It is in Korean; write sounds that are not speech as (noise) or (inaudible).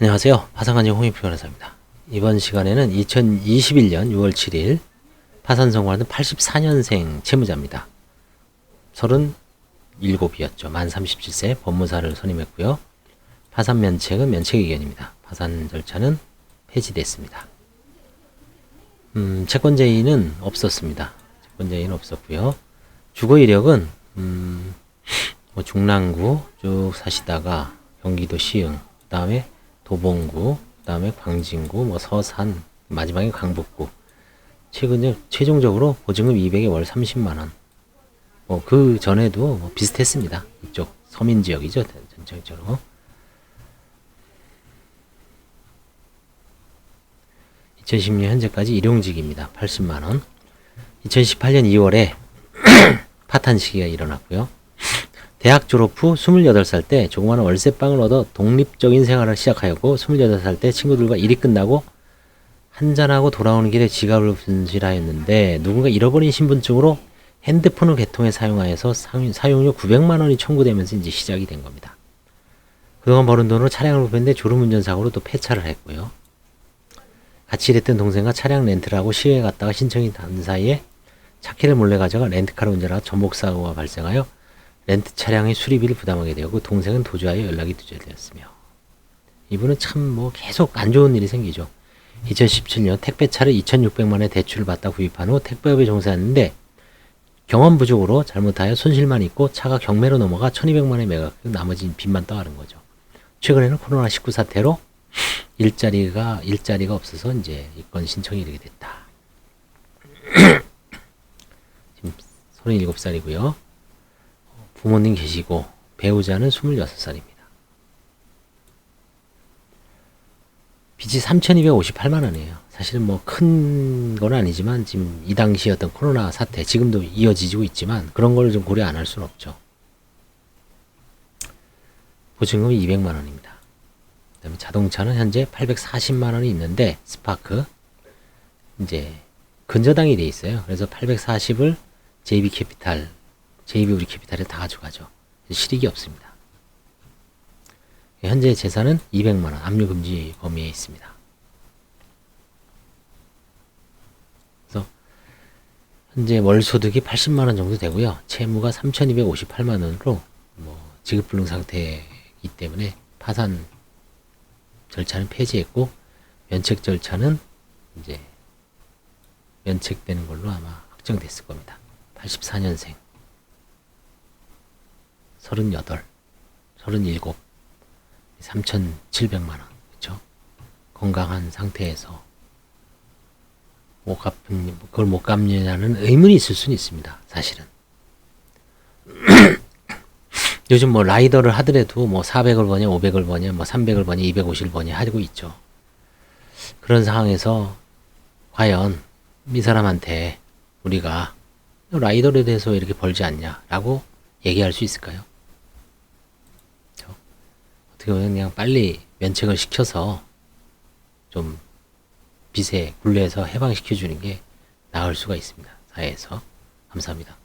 안녕하세요. 파산관님 홍익표 변호사입니다. 이번 시간에는 2021년 6월 7일 파산 선고하는 84년생 채무자입니다. 37이었죠. 만 37세 법무사를 선임했고요. 파산 면책은 면책 의견입니다. 파산 절차는 폐지됐습니다. 음, 채권 제의는 없었습니다. 채권 제의는 없었고요. 주거 이력은 음, 뭐 중랑구 쭉 사시다가 경기도 시흥, 그다음에 도봉구, 그다음에 광진구, 뭐 서산, 마지막에 강북구. 최근에 최종적으로 보증금 200에 월 30만 원. 뭐 그 전에도 뭐 비슷했습니다. 이쪽 서민 지역이죠 전체적으로. 2010년 현재까지 일용직입니다. 80만 원. 2018년 2월에 (clears throat) 파탄 시기가 일어났고요. 대학 졸업 후 28살 때 조그마한 월세방을 얻어 독립적인 생활을 시작하였고 28살 때 친구들과 일이 끝나고 한잔하고 돌아오는 길에 지갑을 분실하였는데 누군가 잃어버린 신분증으로 핸드폰을 개통해 사용하여서 상- 사용료 900만 원이 청구되면서 이제 시작이 된 겁니다. 그동안 벌은 돈으로 차량을 구입했는데 졸음운전 사고로 또 폐차를 했고요. 같이 일했던 동생과 차량 렌트를 하고 시외에 갔다가 신청이 단 사이에 차키를 몰래 가져가 렌트카를 운전하다 전복 사고가 발생하여 렌트 차량의 수리비를 부담하게 되었고 동생은 도주하여 연락이 두절되었으며 이분은 참 뭐 계속 안 좋은 일이 생기죠. 2017년 택배차를 2,600만 원의 대출을 받다 구입한 후 택배업에 종사했는데 경험 부족으로 잘못하여 손실만 있고 차가 경매로 넘어가 1,200만 원에 매각 나머지 빚만 떠하는 거죠. 최근에는 코로나19 사태로 일자리가 일자리가 없어서 이제 이건 신청이 이르게 됐다. (clears throat) 지금 37살이고요. 부모님 계시고 배우자는 26살입니다. 빚이 3,258만 원이에요. 사실은 뭐 큰 건 아니지만 지금 이 당시 어떤 코로나 사태 지금도 이어지고 있지만 그런 걸 좀 고려 안 할 수는 없죠. 보증금이 200만 원입니다. 그다음에 자동차는 현재 840만 원이 있는데 스파크 이제 근저당이 돼 있어요. 그래서 840을 JB 캐피탈, JB 우리 캐피탈에 다 가져가죠. 실익이 없습니다. 현재 재산은 200만 원 압류 금지 범위에 있습니다. 그래서 현재 월 소득이 80만 원 정도 되고요. 채무가 3,258만 원으로 뭐 지급 불능 상태이기 때문에 파산 절차는 폐지했고 면책 절차는 이제 면책되는 걸로 아마 확정됐을 겁니다. 84년생 38 37 3,700만 원 그렇죠? 건강한 상태에서 못 갚은 그걸 못 갚느냐는 의문이 있을 수는 있습니다. 사실은 (clears throat) 요즘 뭐 라이더를 하더라도 뭐 400을 버냐, 500을 버냐, 뭐 300을 버냐, 250을 버냐 하고 있죠. 그런 상황에서 과연 이 사람한테 우리가 라이더에 대해서 왜 이렇게 벌지 않냐라고 얘기할 수 있을까요? 어떻게 그냥 빨리 면책을 시켜서 좀 빚에 굴레에서 해방시켜 주는 게 나을 수가 있습니다. 사회에서. 감사합니다.